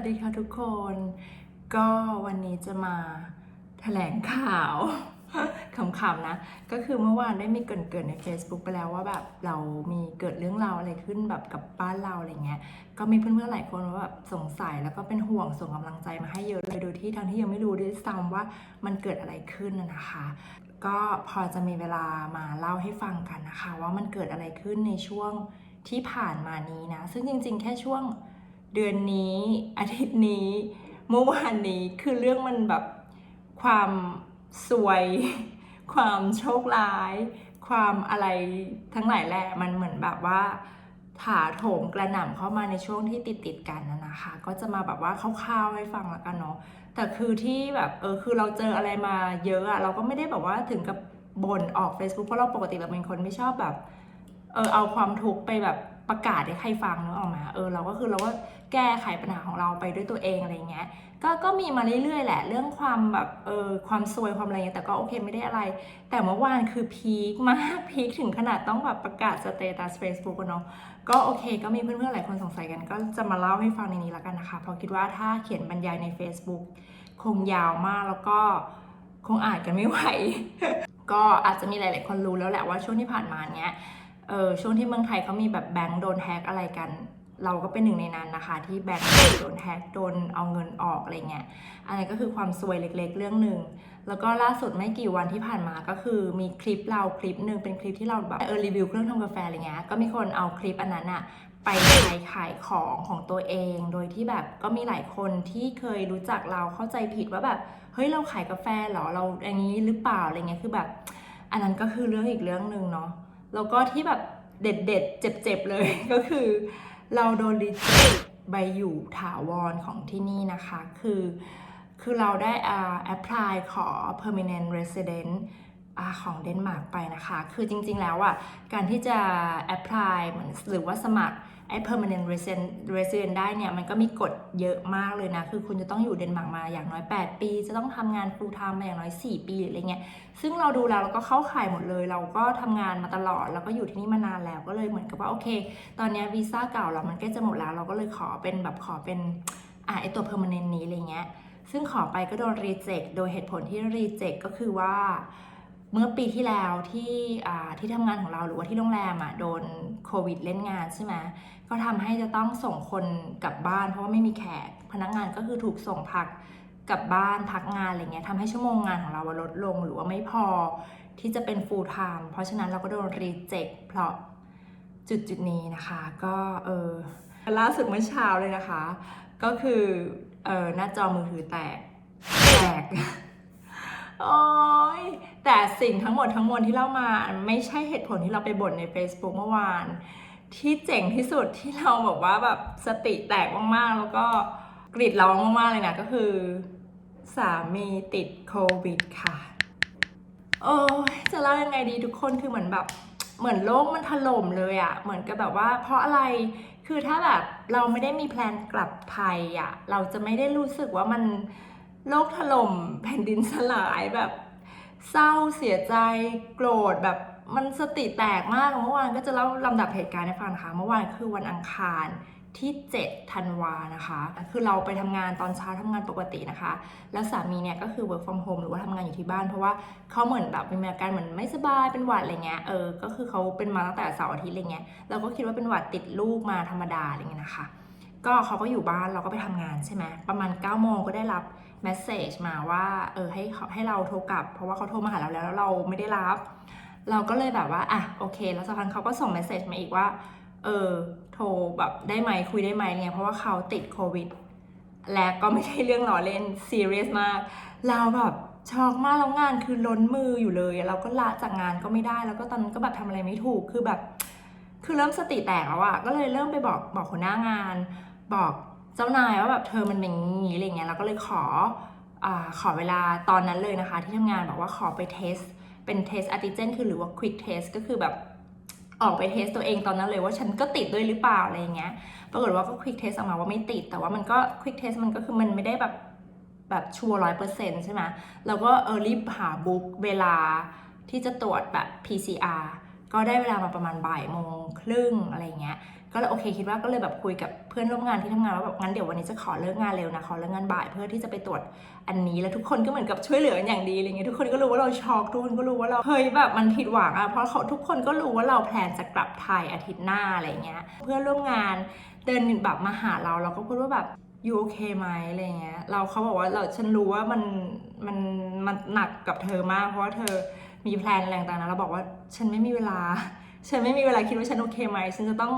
วัสดีค่ะทุกคน ก็วันนี้จะมาแถลงข่าวขำๆนะ ก็คือเมื่อวานได้มีเกินๆใน Facebook ไปแล้วว่าแบบเรามีเกิดเรื่องราวอะไรขึ้นแบบกับบ้านเราอะไรเงี้ย ก็มีเพื่อนๆหลายคนว่าแบบสงสัยแล้วก็เป็นห่วงส่งกำลังใจมาให้เยอะเลยโดยที่ทั้งที่ยังไม่รู้ด้วยซ้ำว่ามันเกิดอะไรขึ้นนะคะ ก็พอจะมีเวลามาเล่าให้ฟังกันนะคะ ว่ามันเกิดอะไรขึ้นในช่วงที่ผ่านมานี้นะ ซึ่งจริง ๆ แค่ช่วง เดือนนี้อาทิตย์นี้ เมื่อวานนี้คือเรื่องมันแบบความสวย ความโชคร้าย ความอะไรทั้งหลายแหละมันเหมือนแบบว่าถาโถมกระหน่ำเข้ามาในช่วงที่ติดติดกันนะนะคะ ก็จะมาแบบว่าคร่าวๆให้ฟังล้วกันเนาะแต่คือที่แบบเออคือเราเจออะไรมาเยอะอะเราก็ไม่ได้แบบว่าถึงกับบ่นออก Facebook เพราะเราปกติเราเป็นคนไม่ชอบแบบเออเอาความทุกข์ไปแบบ ประกาศให้ใครฟังนึกออกมาเออเราก็คือเราก็แก้ไขปัญหาของเราไปด้วยตัวเองอะไรเงี้ยก็ก็มีมาเรื่อยๆแหละ เรื่องความแบบเออความซวยความอะไรเงี้ยแต่ก็โอเคไม่ได้อะไร แต่เมื่อวานคือพีคมากพีคถึงขนาดต้องแบบประกาศสเตตัส Facebook อะเนาะก็โอเค ก็มีเพื่อนๆหลายคนสงสัยกัน ก็จะมาเล่าให้ฟังในนี้แล้วกันนะคะเพราะคิดว่าถ้าเขียนบรรยายใน Facebook คงยาวมากแล้วก็คงอ่านกันไม่ไหว ก็อาจจะมีหลาย ๆ คนรู้แล้วแหละว่าช่วงที่ผ่านมาเนี้ย เออช่วงที่เมืองไทยเขามีแบบแบงก์โดนแฮกอะไรกัน เราก็เป็นหนึ่งในนั้นนะคะ ที่แบงก์โดนแฮกโดนเอาเงินออกอะไรเงี้ยอันนี้ก็คือความซวยเล็ก ๆ เรื่องหนึ่งแล้วก็ล่าสุดไม่กี่วันที่ผ่านมาก็คือมีคลิปเราคลิปหนึ่งเป็นคลิปที่เราแบบเออรีวิวเครื่องทำกาแฟอะไรเงี้ยก็มีคนเอาคลิปอันนั้นอะไปใช้ขายของของตัวเอง โดยที่แบบก็มีหลายคนที่เคยรู้จักเราเข้าใจผิดว่าแบบเฮ้ยเราขายกาแฟเหรอเราอย่างนี้หรือเปล่าอะไรเงี้ยคือแบบ อันนั้นก็คือเรื่องอีกเรื่องหนึ่งเนาะ แล้วก็ที่แบบเด็ดเด็ดๆเจ็บเลย ก็คือ เราโดนรีเจ็คใบอยู่ถาวรของที่นี่นะคะ คือ คือเราได้อ่าแอพพลายขอ permanent resident อ่า ของเดนมาร์กไปนะคะ คือจริงๆแล้วอะการที่จะ apply เหมือนหรือว่าสมัครไอ้ permanent resident resident ได้เนี่ย มันก็มีกฎเยอะมากเลยนะ คือคุณจะต้องอยู่เดนมาร์กมาอย่างน้อย 8 ปี จะต้องทำงาน full time มาอย่างน้อย 4 ปีหรืออะไรเงี้ย ซึ่งเราดูแล้วเราก็เข้าข่ายหมดเลย เราก็ทำงานมาตลอด แล้วก็อยู่ที่นี่มานานแล้ว ก็เลยเหมือนกับว่า โอเค ตอนนี้วีซ่าเก่าเรามันใกล้จะหมดแล้ว เราก็เลยขอเป็นแบบขอเป็นอ่าไอตัว permanent นี้อะไรเงี้ย ซึ่งขอไปก็โดนรีเจ็คโดยเหตุผลที่รีเจ็คก็คือว่า เมื่อปีที่แล้วที่ที่ทำงานของเราหรือว่าที่โรงแรมอะโดนโควิดเล่นงานใช่ไหมก็ทำให้จะต้องส่งคนกลับบ้าน เพราะว่าไม่มีแขกพนักงานก็คือถูกส่งพักกลับบ้านพักงานอะไรเงี้ยทำให้ชั่วโมงงานของเราอะลดลงหรือว่าไม่พอที่จะเป็น full time เพราะฉะนั้นเราก็โดนรีเจ็คเพราะจุดจุดนี้นะคะ ก็เออล่าสุดเมื่อเช้าเลยนะคะ ก็คือเออหน้าจอมือถือแตกแตก โอ้ยแต่สิ่งทั้งหมดทั้งมวลที่เล่ามาไม่ใช่เหตุผลที่เราไปบ่นใน Facebook เมื่อวาน ที่เจ๋งที่สุดที่เราบอกว่าแบบสติแตกมากๆ แล้วก็กรีดร้องมากๆเลยนะก็คือ สามีติดโควิดค่ะ โอ้ยจะเล่ายังไงดีทุกคนคือเหมือนแบบเหมือนโลกมันถล่มเลยอะเหมือนกับแบบว่า เพราะอะไร คือถ้าแบบเราไม่ได้มีแพลนกลับไทยอะเราจะไม่ได้รู้สึกว่ามัน โลกถล่มแผ่นดินสลายแบบ เศร้าเสียใจโกรธแบบมันสติแตกมากเมื่อวานก็จะเล่าลำดับเหตุการณ์ให้ฟังนะคะเมื่อวานคือวันอังคารที่ 7 ธันวานะคะ คือเราไปทำงานตอนเช้าทำงานปกตินะคะ แล้วสามีเนี่ยก็คือ work from home หรือว่าทำงานอยู่ที่บ้าน เพราะว่าเขาเหมือนแบบมีอาการเหมือนไม่สบายเป็นหวัดอะไรเงี้ย เออ ก็คือเขาเป็นมาตั้งแต่เสาร์อาทิตย์อะไรเงี้ย เราก็คิดว่าเป็นหวัดติดลูกมาธรรมดาอะไรเงี้ยนะคะ ก็เขาก็อยู่บ้านเราก็ไปทำงานใช่ไหม ประมาณ9ก้าโมงก็ได้รับ เมสเซจมาว่าเออให้เขาให้เราโทรกลับ เพราะว่าเขาโทรมาหาเราแล้วแล้วเราไม่ได้รับ เราก็เลยแบบว่าอะโอเค แล้วสักพักเขาก็ส่งเมสเซจมาอีกว่าเออโทรแบบได้ไหมคุยได้ไหมเนี่ยเพราะว่าเขาติดโควิดและก็ไม่ใช่เรื่องล้อเล่นซีเรียสมาก เราแบบช็อกมากแล้วงานคือล้นมืออยู่เลย เราก็ละจากงานก็ไม่ได้ แล้วก็ตอนนั้นก็แบบทำอะไรไม่ถูกคือแบบ คือเริ่มสติแตกแล้วอะก็เลยเริ่มไปบอกบอกหัวหน้างาน บอก เจ้านายว่าแบบเธอมันเป็นอย่างนี้อะไรเงี้ยเราก็เลยขออขอเวลาตอนนั้นเลยนะคะ ที่ทำงานบอกว่าขอไปเทส เป็นเทสอัติเจนคือหรือว่า quick test ก็คือแบบออกไปเทสตัวเองตอนนั้นเลยว่าฉันก็ติดด้วยหรือเปล่าอะไรเงี้ย ปรากฏว่าก็ quick test ออกมาว่าไม่ติด แต่ว่ามันก็ quick test มันก็คือมันไม่ได้แบบแบบชัวร์ร้อยเปอร์เซ็นต์ใช่ไหมเราก็เออรีบหาบุ๊กเวลาที่จะตรวจแบบ PCR ก็ได้เวลามาประมาณบ่ายโมงครึ่งอะไรเงี้ย ก็เลยโอเคคิดว่าก็เลยแบบคุยกับเพื่อนร่วมงานที่ทำงานว่าแบบงั้นเดี๋ยววันนี้จะขอเลิกงานเร็วนะขอเลิกงานบ่ายเพื่อที่จะไปตรวจอันนี้แล้วทุกคนก็เหมือนกับช่วยเหลืออย่างดีอะไรเงี้ยทุกคนก็รู้ว่าเราช็อกทุกคนก็รู้ว่าเราเฮ้ยแบบมันผิดหวังอะเพราะเขาทุกคนก็รู้ว่าเราแพลนจะกลับไทยอาทิตย์หน้าอะไรเงี้ยเพื่อนร่วมงานเดินแบบมาหาเราเราก็พูดว่าแบบยูโอเคไหมอะไรเงี้ยเราเขาบอกว่าเราฉันรู้ว่ามันมันมันหนักกับเธอมาก เพราะว่าเธอมีแพลนอะไรต่างๆนะเราบอกว่าฉันไม่มีเวลา ฉันไม่มีเวลาคิดว่าฉันโอเคไหมฉันจะต้อง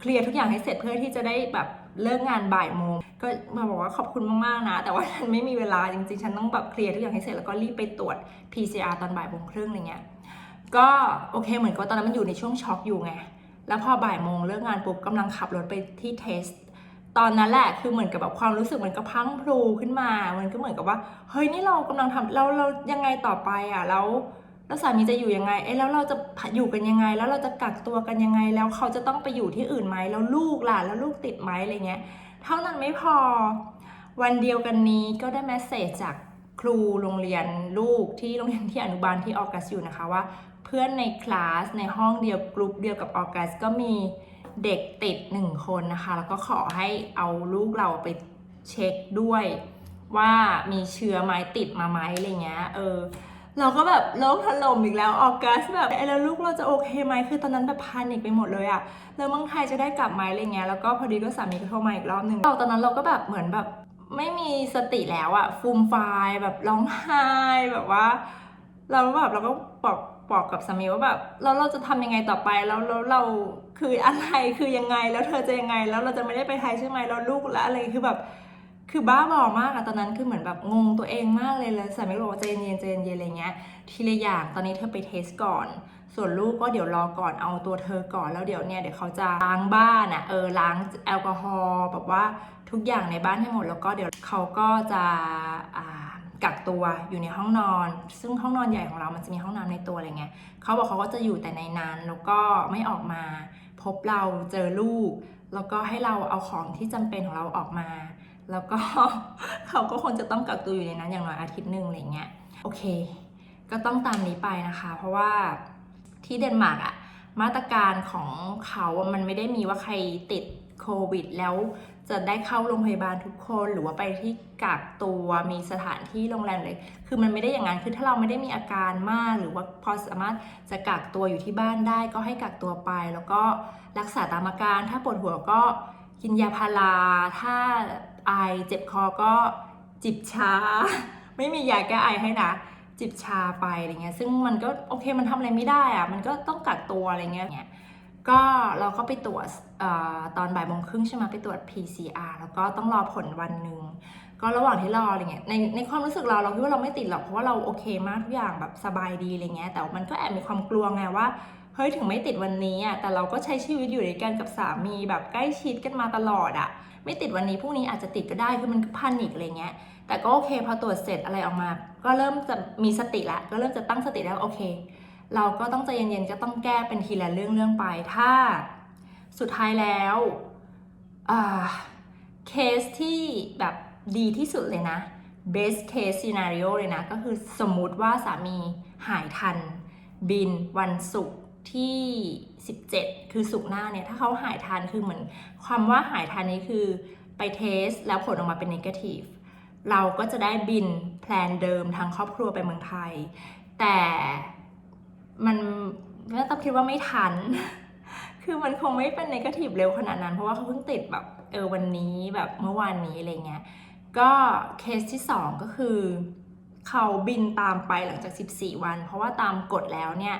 เคลียร์ทุกอย่างให้เสร็จเพื่อที่จะได้แบบเลิกงานบ่ายโมงก็มาบอกว่าขอบคุณมาก ๆ นะ แต่ว่าฉันไม่มีเวลาจริง ๆ ฉันต้องแบบเคลียร์ทุกอย่างให้เสร็จแล้วก็รีบไปตรวจ PCR ตอนบ่ายโมงครึ่งอะไรเงี้ยก็โอเคเหมือนกับตอนนั้นมันอยู่ในช่วงช็อกอยู่ไง แล้วพอบ่ายโมงเลิกงานปุ๊บกำลังขับรถไปที่เทสตอนนั้นแหละคือเหมือนกับแบบความรู้สึกมือนกับพรังพลูขึ้นมา มันก็เหมือนกับว่า เฮ้ยนี่เรากำลังทำเราเรายังไงต่อไปอะแล้ว แล้วสามีจะอยู่ยังไง เอ๊ะแล้วเราจะอยู่กันยังไง แล้วเราจะกักตัวกันยังไง แล้วเขาจะต้องไปอยู่ที่อื่นไหมแล้วลูกล่ะ แล้วลูกติดไหมอะไรเงี้ย เท่านั้นไม่พอ วันเดียวกันนี้ก็ได้แมสเซจจากครูโรงเรียนลูกที่โรงเรียนที่อนุบาลที่ออกัสอยู่นะคะว่า เพื่อนในคลาสในห้องเดียวกลุ่มเดียวกับออกัสก็มีเด็กติดหนึ่งคนนะคะ แล้วก็ขอให้เอาลูกเราไปเช็คด้วย ว่ามีเชื้อไหมติดมาไหมอะไรเงี้ย เออ เราก็แบบโลกถล่มอีกแล้วออกัสแบบไอ้แล้วลูกเราจะโอเคไหมคือตอนนั้นแบบพานิกไปหมดเลยอะแล้วเมืองไทยจะได้กลับไหมอะไรเงี้ยแล้วก็พอดีก็สามีก็โทรมาอีกรอบหนึ่งเราตอนนั้นเราก็แบบเหมือนแบบไม่มีสติแล้วอะฟูมไฟายแบบร้องไห้แบบว่า เราแบบเราก็บอกบอกกับสามีว่าแบบแล้วเราจะทำยังไงต่อไปแล้วแล้วเราคืออะไรคือยังไงแล้วเธอจะยังไง แล้วเราจะไม่ได้ไปไทยใช่ไหมแล้วลูกและอะไรคือแบบ คือบ้าบอมากอะตอนนั้นคือเหมือนแบบงงตัวเองมากเลยเลยสามีก็บอกว่าใจเย็นใจเย็นอะไรเงี้ยทีละอย่างตอนนี้เธอไปเทสก่อน ส่วนลูกก็เดี๋ยวรอก่อนเอาตัวเธอก่อนแล้วเดี๋ยวเนี่ยเดี๋ยวเขาจะล้างบ้านอะเออล้างแอลกอฮอล์แบบว่าทุกอย่างในบ้านให้หมดแล้วก็เดี๋ยวเขาก็จะอ่ากักตัวอยู่ในห้องนอน ซึ่งห้องนอนใหญ่ของเรามันจะมีห้องน้ำในตัวอะไรเงี้ยเขาบอกเขาก็จะอยู่แต่ในนั้นแล้วก็ไม่ออกมา พบเราเจอลูก แล้วก็ให้เราเอาของที่จำเป็นของเราออกมา แล้วก็เขาก็คงจะต้องกักตัวอยู่ในนั้นอย่างน้อยอาทิตย์หนึ่งอะไรเงี้ยโอเค ก็ต้องตามนี้ไปนะคะ เพราะว่าที่เดนมาร์กอะมาตรการของเขาอะมันไม่ได้มีว่าใครติดโควิด แล้วจะได้เข้าโรงพยาบาลทุกคนหรือว่าไปที่กักตัวมีสถานที่โรงแรมเลย คือมันไม่ได้อย่างนั้นคือถ้าเราไม่ได้มีอาการมาก หรือว่าพอสามารถจะกักตัวอยู่ที่บ้านได้ ก็ให้กักตัวไป แล้วก็รักษาตามอาการ ถ้าปวดหัวก็กินยาพาราถ้า ไอเจ็บคอก็จิบชา ไม่มียาแก้ไอให้นะ จิบชาไปอะไรเงี้ยซึ่งมันก็โอเคมันทำอะไรไม่ได้อะมันก็ต้องกักตัวอะไรเงี้ยก็เราก็ไปตรวจตอนบ่ายโมงครึ่งใช่ไหมไปตรวจ PCR แล้วก็ต้องรอผลวันหนึ่งก็ระหว่างที่รออะไรเงี้ยในในความรู้สึกเราเราคิดว่าเราไม่ติดหรอกเพราะว่าเราโอเคมากทุกอย่างแบบสบายดีอะไรเงี้ยแต่มันก็แอบมีความกลัวไงว่า เฮ้ยถึงไม่ติดวันนี้อะแต่เราก็ใช้ชีวิตอยู่ด้วยกันกับสามีแบบใกล้ชิดกันมาตลอดอะ ไม่ติดวันนี้พรุ่งนี้อาจจะติดก็ได้คือมันก็พานิกอะไรเงี้ย แต่ก็โอเคพอตรวจเสร็จอะไรออกมา ก็เริ่มจะมีสติละก็เริ่มจะตั้งสติแล้วโอเค เราก็ต้องใจเย็นๆก็ต้องแก้เป็นทีละเรื่องเรื่องไปถ้า สุดท้ายแล้วเคสที่แบบดีที่สุดเลยนะ best case scenario เลยนะ ก็คือสมมุติว่าสามีหายทัน บินวันศุกร์ ที่ 17 คือศุกหน้าเนี่ย ถ้าเขาหายทันคือเหมือนความว่าหายทันนี้คือไปเทสแล้วผลออกมาเป็น negative เราก็จะได้บินแพลนเดิมทางครอบครัวไปเมืองไทย แต่มันแม่ต้องคิดว่าไม่ทัน คือมันคงไม่เป็น negative เร็วขนาดนั้น เพราะว่าเขาเพิ่งติดแบบเออวันนี้แบบเมื่อวานนี้อะไรเงี้ย ก็เคสที่ 2 ก็คือ เขาบินตามไปหลังจาก 14 วัน เพราะว่าตามกฎแล้วเนี่ย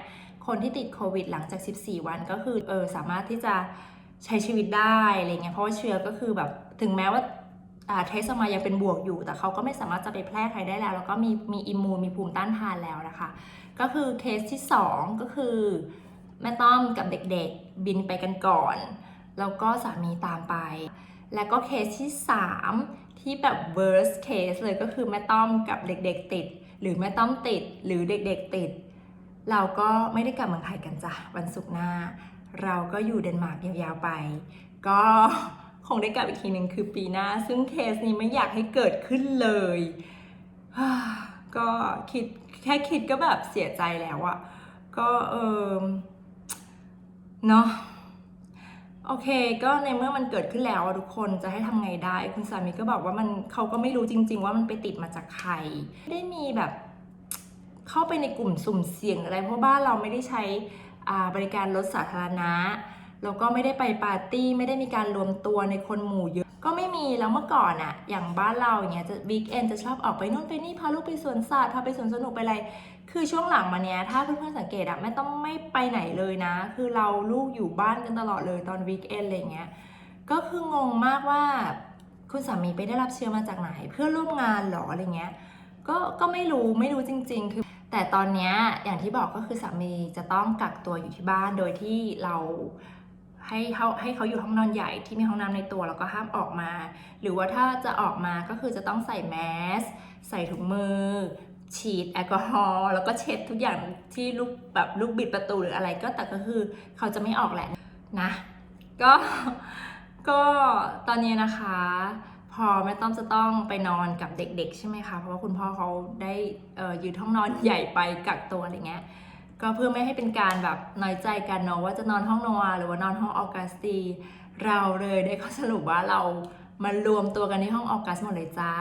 คนที่ติดโควิดหลังจาก 14 วันก็คือเออสามารถที่จะใช้ชีวิตได้อะไรเงี้ยเพราะว่าเชื้อก็คือแบบถึงแม้ว่าอ่าเทสมายังเป็นบวกอยู่ แต่เขาก็ไม่สามารถจะไปแพร่ใครได้แล้ว แล้วก็มีมีอิมมูนมีภูมิต้านทานแล้วนะคะ ก็คือเคสที่ 2 ก็คือแม่ต้อมกับเด็กๆบินไปกันก่อน แล้วก็สามีตามไป แล้วก็เคสที่ 3 ที่แบบ worst case เลยก็คือแม่ต้อมกับเด็กๆติด หรือแม่ต้อมติดหรือเด็กๆติด เราก็ไม่ได้กลับเมืองไทยกันจ้ะวันศุกร์หน้า เราก็อยู่เดนมาร์กยาวๆไป ก็คงได้กลับอีกทีหนึ่งคือปีหน้า ซึ่งเคสนี้ไม่อยากให้เกิดขึ้นเลย ก็คิดแค่คิดก็แบบเสียใจแล้วอะก็เออเนาะโอเค ก็ในเมื่อมันเกิดขึ้นแล้วทุกคนจะให้ทำไงได้ คุณสามีก็บอกว่ามันเขาก็ไม่รู้จริง ๆ ว่ามันไปติดมาจากใครไม่ได้มีแบบ เข้าไปในกลุ่มสุ่มเสี่ยงอะไร เพราะบ้านเราไม่ได้ใช้บริการรถสาธารณะแล้วก็ไม่ได้ไปปาร์ตี้ไม่ได้มีการรวมตัวในคนหมู่เยอะก็ไม่มีแล้วเมื่อก่อนอะอย่างบ้านเราอย่างเงี้ยจะบิ๊กเอนจะชอบออกไปนู่นไปนี่พาลูกไปสวนสัตว์พาไปสวนสนุกไปอะไร คือช่วงหลังมาเนี้ยถ้าเพื่อนๆสังเกตอะไม่ต้องไม่ไปไหนเลยนะ คือเราลูกอยู่บ้านกันตลอดเลยตอนวีคเอนอะไรเงี้ยก็คืองงมากว่าคุณสามีไปได้รับเชื้อมาจากไหน เพื่อนร่วมงานหรออะไรเงี้ยก็ก็ไม่รู้ไม่รู้จริง ๆ คือ แต่ตอนนี้อย่างที่บอกก็คือสามีจะต้องกักตัวอยู่ที่บ้านโดยที่เราให้เขาให้เขาอยู่ห้องนอนใหญ่ที่มีห้องน้ำในตัวแล้วก็ห้ามออกมา หรือว่าถ้าจะออกมาก็คือจะต้องใส่แมสใส่ถุงมือ ฉีดแอลกอฮอล์แล้วก็เช็ดทุกอย่างที่ลูกแบบลูกบิดประตูหรืออะไรก็แต่ก็คือเขาจะไม่ออกแหละนะ ก็ก็ตอนนี้นะคะ พอแม่ต้อมจะต้องไปนอนกับเด็กๆ ใช่ไหมคะ เพราะว่าคุณพ่อเขาได้ยืดห้องนอนใหญ่ไปกักตัวอะไรเงี้ย ก็เพื่อไม่ให้เป็นการแบบน้อยใจกันเนาะว่าจะนอนห้องนวาหรือว่านอนห้องออกัสตี เราเลยได้ข้อสรุปว่าเรามารวมตัวกันที่ห้องออกัสหมดเลยจ้า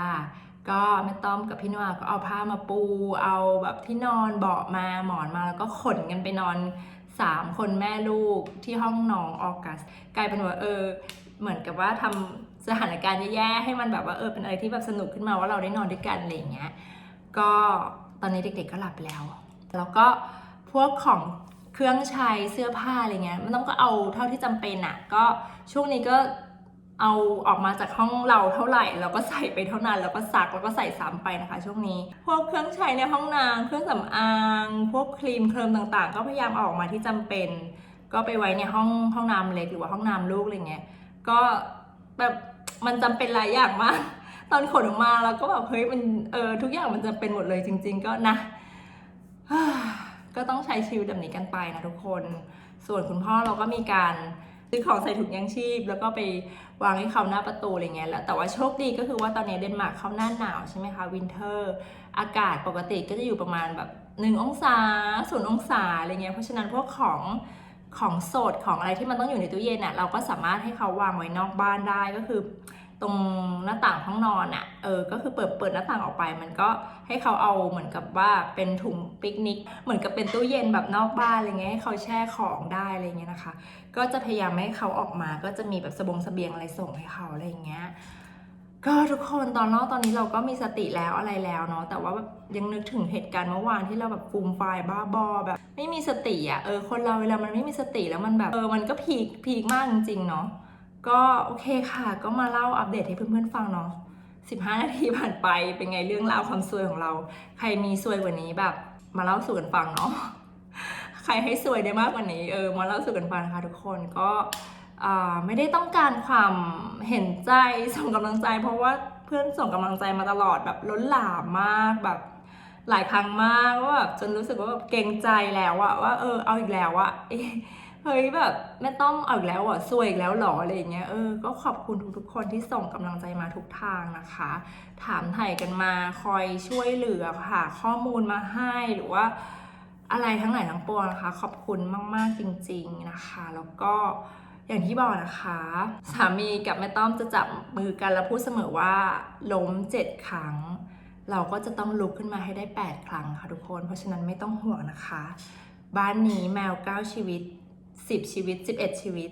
ก็แม่ต้อมกับพี่นวาก็เอาผ้ามาปู เอาแบบที่นอนเบาะมาหมอนมาแล้วก็ขนกันไปนอนสามคนแม่ลูกที่ห้องน้องออกัส กลายเป็นว่าเออ เหมือนกับว่าทำ สถานการณ์แย่ๆให้มันแบบว่าเออเป็นอะไรที่แบบสนุกขึ้นมาว่าเราได้นอนด้วยกันอะไรอย่างเงี้ยก็ตอนนี้เด็กๆก็หลับไปแล้ว แล้วก็พวกของเครื่องใช้เสื้อผ้าอะไรเงี้ยมันต้องก็เอาเท่าที่จำเป็นอะก็ช่วงนี้ก็เอาออกมาจากห้องเราเท่าไหร่เราก็ใส่ไปเท่านั้น แล้วก็ซักแล้วก็ใส่ซ้ำไปนะคะ ช่วงนี้ พวกเครื่องใช้ในห้องน้ำเครื่องสำอาง พวกครีมเคลิมต่างๆ ก็พยายามเอาออกมาที่จำเป็น ก็ไปไว้ในห้องห้องน้ำเล็กหรือว่าห้องน้ำลูกอะไรเงี้ยก็แบบ มันจำเป็นหลายอย่างมาก ตอนขนออกมาเราก็แบบเฮ้ยมันเออทุกอย่างมันจำเป็นหมดเลยจริง ๆ ก็นะก็ต้องใช้ชีวิตแบบนี้กันไปนะทุกคน ส่วนคุณพ่อเราก็มีการซื้อของใส่ถุงยังชีพ แล้วก็ไปวางให้เขาหน้าประตูอะไรเงี้ยแล้วแต่ว่าโชคดีก็คือว่าตอนนี้เดนมาร์กเข้าหน้าหนาวใช่ไหมคะวินเทอร์อากาศปกติก็จะอยู่ประมาณแบบ1องศาศูนย์องศาอะไรเงี้ยเพราะฉะนั้นพวกของ ของสดของอะไรที่มันต้องอยู่ในตู้เย็นอะเราก็สามารถให้เขาวางไว้นอกบ้านได้ก็คือ ตรงหน้าต่างห้องนอนอะ่ะเออก็คือเปิดเปิดหน้าต่างออกไป มันก็ให้เขาเอาเหมือนกับว่าเป็นถุงปิกนิก เหมือนกับเป็นตู้เย็นแบบนอกบ้านอะไรเงี้ยให้เขาแช่ของได้อะไรเงี้ยนะคะ ก็จะพยายามให้เขาออกมาก็จะมีแบบสบงสเสบียงอะไรส่งให้เขาอะไรเงี้ย ก็ทุกคนตอนนอกตอนนี้เราก็มีสติแล้วอะไรแล้วเนาะแต่ว่าแบบยังนึกถึงเหตุการณ์เมื่อวานที่เราแบบฟูมไฟบ้าบอแบบ ไม่มีสติอะ่ะเออคนเราเวลามันไม่มีสติแล้วมันแบบเออมันก็พีคพีคมากจริงๆเนาะก็โอเคค่ะ ก็มาเล่าอัปเดตให้เพื่อนๆฟังเนาะ15 นาทีผ่านไปเป็นไงเรื่องราวความซวยของเรา ใครมีซวยกว่านี้แบบ มาเล่าสู่กันฟังเนาะใครให้ซวยได้มากกว่านี้เออมาเล่าสู่กันฟังนะคะทุกคนก็ ไม่ได้ต้องการความเห็นใจส่งกำลังใจ เพราะว่าเพื่อนส่งกำลังใจมาตลอดแบบล้นหลามมากแบบหลายครั้งมากว่าแบบจนรู้สึกว่าแบบเกรงใจแล้วอะว่าเออเอาอีกแล้วอะเอ๊ะเฮ้ยแบบแม่ต้อมเอาอีกแล้วอะซวยอีกแล้วหรออะไรอย่างเงี้ยเออก็ขอบคุณทุกๆคนที่ส่งกำลังใจมาทุกทางนะคะ ถามไถ่กันมาคอยช่วยเหลือหาข้อมูลมาให้หรือว่า อะไรทั้งหลายทั้งปวงนะคะ ขอบคุณมากๆจริง ๆนะคะ แล้วก็ อย่างที่บอกนะคะ สามีกับแม่ต้อมจะจับมือกันแล้วพูดเสมอว่าล้มเจ็ดครั้ง เราก็จะต้องลุกขึ้นมาให้ได้ 8 ครั้งค่ะทุกคน เพราะฉะนั้นไม่ต้องห่วงนะคะ บ้านนี้แมว 9 ชีวิต 10 ชีวิต 11 ชีวิต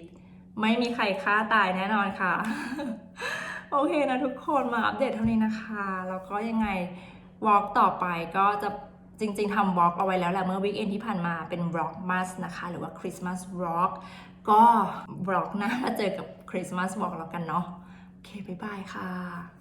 ไม่มีใครฆ่าตายแน่นอนค่ะ โอเคนะทุกคนมาอัปเดตเท่านี้นะคะแล้วก็ยังไงวอล์กต่อไปก็จะจริงๆทำวอล์กเอาไว้แล้วแหละเมื่อวีคเอนที่ผ่านมาเป็นวอล์กมัสนะคะ หรือว่าคริ ก็บล็อกหน้ามาเจอกับคริสต์มาสบอกแล้วกันเนาะโอเคบ๊ายบายค่ะ